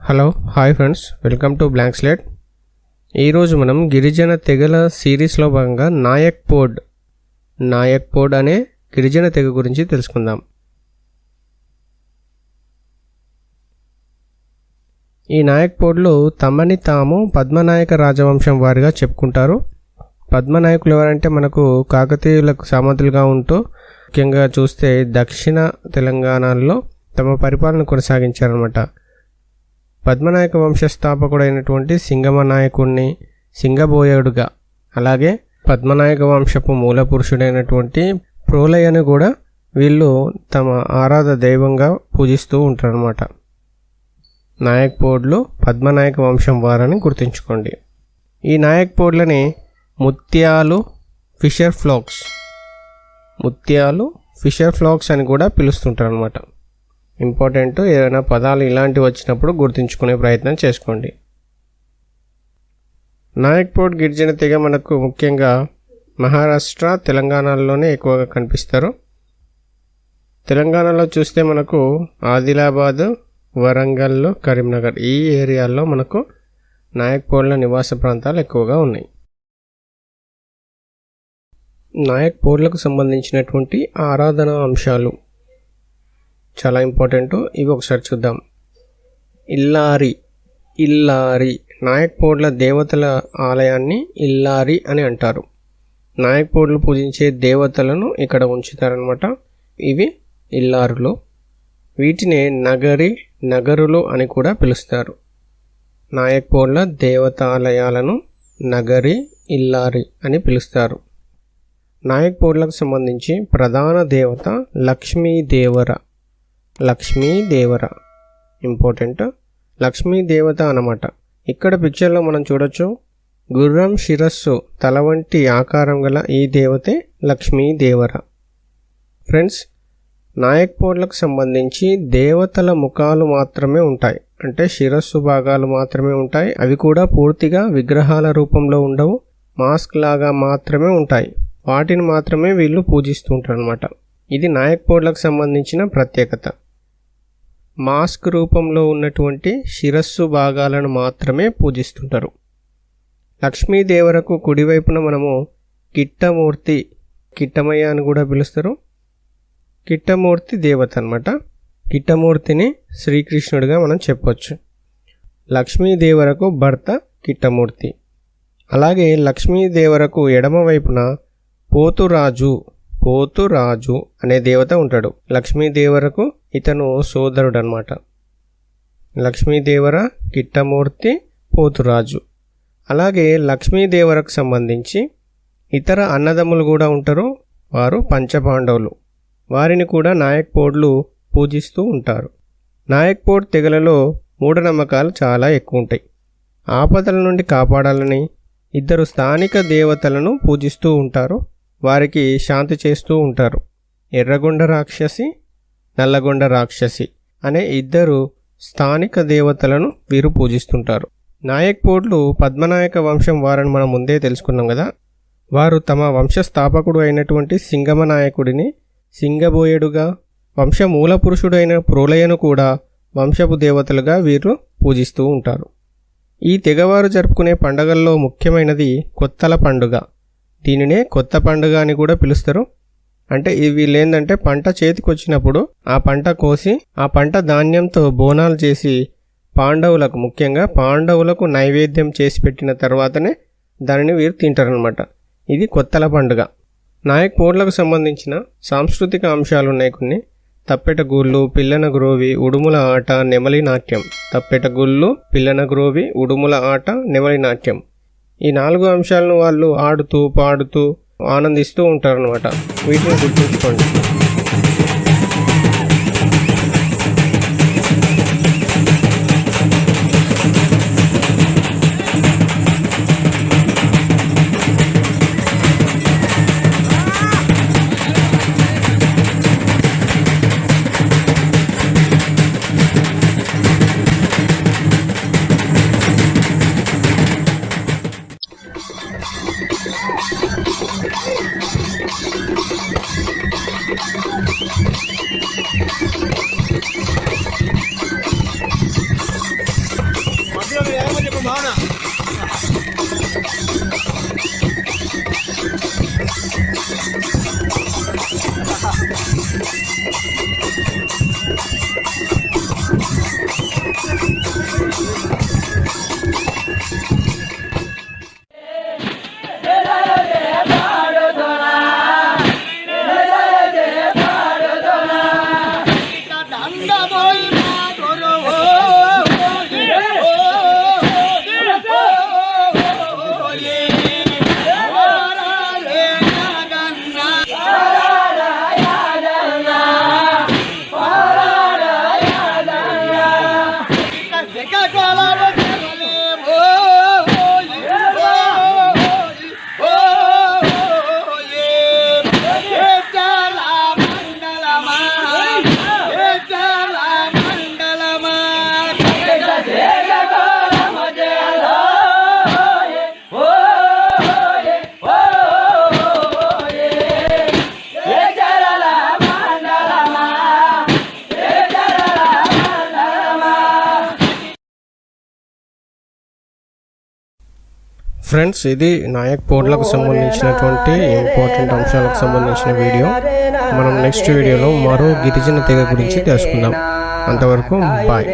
Hello hi friends welcome to blank slate. ఈరోజు మనం గిరిజన తెగల సిరీస్లో భాగంగా నాయక్ పోడ్ నాయక్ పోడ్ అనే గిరిజన తెగ గురించి తెలుసుకుందాం. ఈ నాయక్పోడ్లు తమని తాము పద్మనాయక రాజవంశం వారిగా చెప్పుకుంటారు. పద్మనాయకులు ఎవరంటే మనకు కాకతీయులకు సామంతులుగా ఉంటూ ముఖ్యంగా చూస్తే దక్షిణ తెలంగాణలో తమ పరిపాలన కొనసాగించారనమాట పద్మనాయక వంశస్థాపకుడైనటువంటి సింగమ నాయకుడిని సింగబోయడుగా అలాగే పద్మనాయక వంశపు మూల పురుషుడైనటువంటి ప్రోలయను కూడా వీళ్ళు తమ ఆరాధ దైవంగా పూజిస్తూ ఉంటారనమాట నాయక్ పోడ్లు పద్మనాయక వంశం వారని గుర్తుంచుకోండి. ఈ నాయక్ పోడ్లని ముత్యాలు ఫిషర్ ఫ్లాక్స్. ముత్యాలు ఫిషర్ ఫ్లాక్స్ అని కూడా పిలుస్తుంటారు అనమాట ఇంపార్టెంట్ ఏదైనా పదాలు ఇలాంటివి వచ్చినప్పుడు గుర్తుంచుకునే ప్రయత్నం చేసుకోండి. నాయక్పోట్ గిరిజన తెగ మనకు ముఖ్యంగా మహారాష్ట్ర తెలంగాణలోనే ఎక్కువగా కనిపిస్తారు. తెలంగాణలో చూస్తే మనకు ఆదిలాబాద్ వరంగల్ కరీంనగర్ ఈ ఏరియాల్లో మనకు నాయక్పూర్ల నివాస ప్రాంతాలు ఎక్కువగా ఉన్నాయి. నాయక్పూర్లకు సంబంధించినటువంటి ఆరాధన అంశాలు చాలా ఇంపార్టెంట్. ఇవి ఒకసారి చూద్దాం. ఇల్లారి ఇల్లారి నాయక్పూర్ల దేవతల ఆలయాన్ని ఇల్లారి అని అంటారు. నాయక్పూర్లు పూజించే దేవతలను ఇక్కడ ఉంచుతారనమాట ఇవి ఇల్లారులు. వీటిని నగరి నగరులు అని కూడా పిలుస్తారు. నాయక్పూర్ల దేవతాలయాలను నగరి ఇల్లారి అని పిలుస్తారు. నాయక్పూర్లకు సంబంధించి ప్రధాన దేవత లక్ష్మీదేవర. లక్ష్మీదేవర. ఇంపార్టెంట్. లక్ష్మీదేవత అన్నమాట. ఇక్కడ పిక్చర్లో మనం చూడొచ్చు గుర్రం శిరస్సు తల వంటి ఆకారం గల ఈ దేవతే లక్ష్మీదేవర. ఫ్రెండ్స్ నాయక్పోడ్లకు సంబంధించి దేవతల ముఖాలు మాత్రమే ఉంటాయి. అంటే శిరస్సు భాగాలు మాత్రమే ఉంటాయి. అవి కూడా పూర్తిగా విగ్రహాల రూపంలో ఉండవు. మాస్క్ లాగా మాత్రమే ఉంటాయి. వాటిని మాత్రమే వీళ్ళు పూజిస్తుంటారు అనమాట ఇది నాయక్పోడ్లకు సంబంధించిన ప్రత్యేకత. మాస్క్ రూపంలో ఉన్నటువంటి శిరస్సు భాగాలను మాత్రమే పూజిస్తుంటారు. లక్ష్మీదేవరకు కుడివైపున మనము కిట్టమూర్తి కిట్టమయ్య అని కూడా పిలుస్తారు. కిట్టమూర్తి దేవత అనమాట కిట్టమూర్తిని శ్రీకృష్ణుడిగా మనం చెప్పొచ్చు. లక్ష్మీదేవరకు భర్త కిట్టమూర్తి. అలాగే లక్ష్మీదేవరకు ఎడమ వైపున పోతురాజు పోతురాజు అనే దేవత ఉంటాడు. లక్ష్మీదేవరకు ఇతను సోదరుడు అనమాట లక్ష్మీదేవర కిట్టమూర్తి పోతురాజు. అలాగే లక్ష్మీదేవరకు సంబంధించి ఇతర అన్నదమ్ములు కూడా ఉంటారు. వారు పంచపాండవులు. వారిని కూడా నాయక్పోడ్లు పూజిస్తూ ఉంటారు. నాయక్పోడ్ తెగలలో మూఢనమ్మకాలు చాలా ఎక్కువ ఉంటాయి ఆపదల నుండి కాపాడాలని ఇద్దరు స్థానిక దేవతలను పూజిస్తూ ఉంటారు. వారికి శాంతి చేస్తూ ఉంటారు. ఎర్రగొండ రాక్షసి నల్లగొండ రాక్షసి అనే ఇద్దరు స్థానిక దేవతలను వీరు పూజిస్తుంటారు. నాయక్పోడ్లు పద్మనాయక వంశం వారని మనం ముందే తెలుసుకున్నాం కదా. వారు తమ వంశస్థాపకుడు అయినటువంటి సింగమ నాయకుడిని సింగబోయడుగా వంశ మూల పురుషుడైన ప్రోలయను కూడా వంశపు దేవతలుగా వీరు పూజిస్తూ ఉంటారు. ఈ తెగవారు జరుపుకునే పండగల్లో ముఖ్యమైనది కొత్తల పండుగ. దీనినే కొత్త పండుగ అని కూడా పిలుస్తారు. అంటే ఇవి ఏంటంటే పంట చేతికొచ్చినప్పుడు ఆ పంట కోసి ఆ పంట ధాన్యంతో బోనాలు చేసి పాండవులకు ముఖ్యంగా పాండవులకు నైవేద్యం చేసి పెట్టిన తర్వాతనే దానిని వీరు తింటారనమాట ఇది కొత్తల పండుగ. నాయక్ పోడ్లకు సంబంధించిన సాంస్కృతిక అంశాలు ఉన్నాయి కొన్ని. తప్పెట గుళ్ళు పిల్లన గ్రోవి ఉడుముల ఆట నెమలి నాట్యం. తప్పెట గుళ్ళు పిల్లన గ్రోవి ఉడుముల ఆట నెమలి నాట్యం. ఈ నాలుగు అంశాలను వాళ్ళు ఆడుతూ పాడుతూ ఆనందిస్తూ ఉంటారనమాట వీటిని గుర్తుంచుకోండి. 别干了 ఫ్రెండ్స్ ఇది నాయక్ పోర్ట్లకు సంబంధించినటువంటి ఇంపార్టెంట్ అంశాలకు సంబంధించిన వీడియో. మనం నెక్స్ట్ వీడియోలో మరో గిరిజన తెగ గురించి తెలుసుకుందాం. అంతవరకు బాయ్.